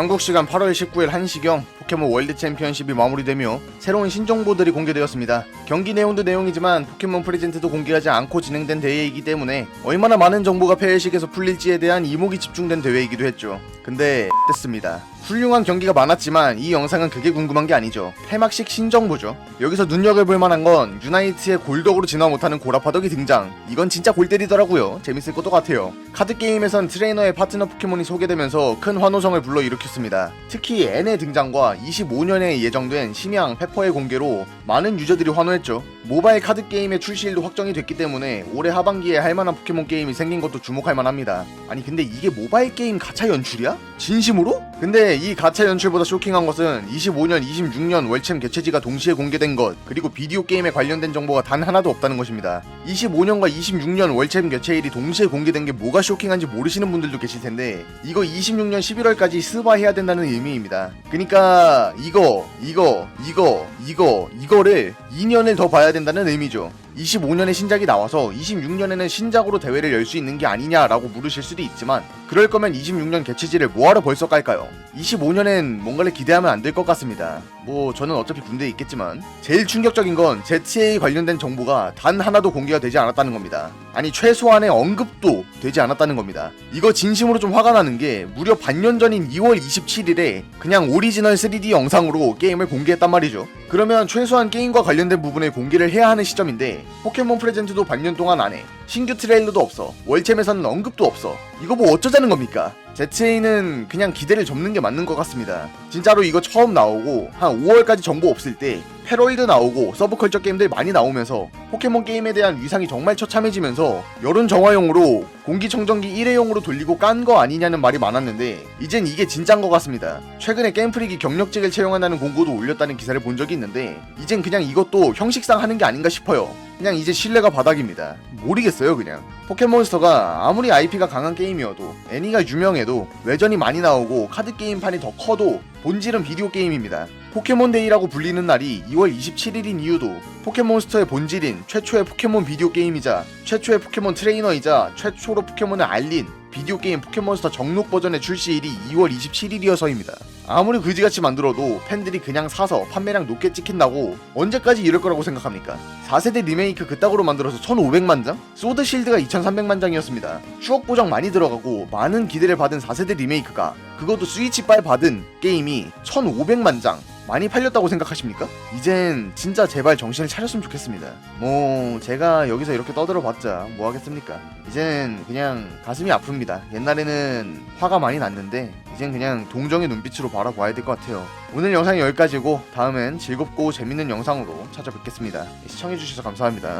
한국 시간 8월 19일 1시경 포켓몬 월드 챔피언십이 마무리되며 새로운 신정보들이 공개되었습니다. 경기 내용도 내용이지만 포켓몬 프레젠트도 공개하지 않고 진행된 대회이기 때문에 얼마나 많은 정보가 폐회식에서 풀릴지에 대한 이목이 집중된 대회이기도 했죠. 근데 됐습니다. 훌륭한 경기가 많았지만 이 영상은 그게 궁금한 게 아니죠. 폐막식 신정보죠. 여기서 눈여겨볼 만한 건 유나이트의 골덕으로 진화 못하는 고라파덕이 등장. 이건 진짜 골 때리더라고요. 재밌을 것도 같아요. 카드 게임에선 트레이너의 파트너 포켓몬이 소개되면서 큰 환호성을 불러일으켰습니다. 특히 N의 등장과 25년에 예정된 심양 페퍼의 공개로 많은 유저들이 환호했죠. 모바일 카드 게임의 출시일도 확정이 됐기 때문에 올해 하반기에 할만한 포켓몬 게임이 생긴 것도 주목할 만합니다. 아니 근데 이게 모바일 게임 가차 연출이야? 진심으로? 근데 이 가차 연출보다 쇼킹한 것은 25년, 26년 월챔 개최지가 동시에 공개된 것 그리고 비디오 게임에 관련된 정보가 단 하나도 없다는 것입니다. 25년과 26년 월챔 개최일이 동시에 공개된 게 뭐가 쇼킹한지 모르시는 분들도 계실 텐데 이거 26년 11월까지 스바 해야 된다는 의미입니다. 그러니까 이거, 이거, 이거, 이거, 이거를 2년을 더 봐야 된다는 의미죠. 25년에 신작이 나와서 26년에는 신작으로 대회를 열 수 있는 게 아니냐라고 물으실 수도 있지만 그럴 거면 26년 개최지를 뭐하러 벌써 깔까요? 25년엔 뭔가를 기대하면 안 될 것 같습니다. 뭐 저는 어차피 군대에 있겠지만 제일 충격적인 건 ZA 관련된 정보가 단 하나도 공개가 되지 않았다는 겁니다. 아니 최소한의 언급도 되지 않았다는 겁니다. 이거 진심으로 좀 화가 나는 게 무려 반년 전인 2월 27일에 그냥 오리지널 3D 영상으로 게임을 공개했단 말이죠. 그러면 최소한 게임과 관련된 부분을 공개를 해야 하는 시점인데 포켓몬 프레젠트도 반년 동안 안 해. 신규 트레일러도 없어. 월챔에서는 언급도 없어. 이거 뭐 어쩌자는 겁니까? ZA는 그냥 기대를 접는 게 맞는 것 같습니다. 진짜로 이거 처음 나오고 한 5월까지 정보 없을 때 패러이드 나오고 서브컬처 게임들 많이 나오면서 포켓몬 게임에 대한 위상이 정말 처참해지면서 여론 정화용으로 공기청정기 1회용으로 돌리고 깐 거 아니냐는 말이 많았는데 이젠 이게 진짠 것 같습니다. 최근에 게임프릭이 경력직을 채용한다는 공고도 올렸다는 기사를 본 적이 있는데 이젠 그냥 이것도 형식상 하는 게 아닌가 싶어요. 그냥 이제 신뢰가 바닥입니다. 모르겠어요 그냥. 포켓몬스터가 아무리 IP가 강한 게임이어도 애니가 유명해도 외전이 많이 나오고 카드 게임판이 더 커도 본질은 비디오 게임입니다. 포켓몬데이라고 불리는 날이 2월 27일인 이유도 포켓몬스터의 본질인 최초의 포켓몬 비디오 게임이자 최초의 포켓몬 트레이너이자 최초로 포켓몬을 알린 비디오 게임 포켓몬스터 정록 버전의 출시일이 2월 27일이어서입니다. 아무리 그지같이 만들어도 팬들이 그냥 사서 판매량 높게 찍힌다고 언제까지 이럴 거라고 생각합니까? 4세대 리메이크 그따구로 만들어서 1500만 장? 소드 실드가 2300만 장이었습니다. 추억 보정 많이 들어가고 많은 기대를 받은 4세대 리메이크가 그것도 스위치 빨 받은 게임이 1500만 장 많이 팔렸다고 생각하십니까? 이젠 진짜 제발 정신을 차렸으면 좋겠습니다. 뭐 제가 여기서 이렇게 떠들어봤자 뭐 하겠습니까? 이젠 그냥 가슴이 아픕니다. 옛날에는 화가 많이 났는데 이젠 그냥 동정의 눈빛으로 바라봐야 될 것 같아요. 오늘 영상이 여기까지고 다음엔 즐겁고 재밌는 영상으로 찾아뵙겠습니다. 시청해주셔서 감사합니다.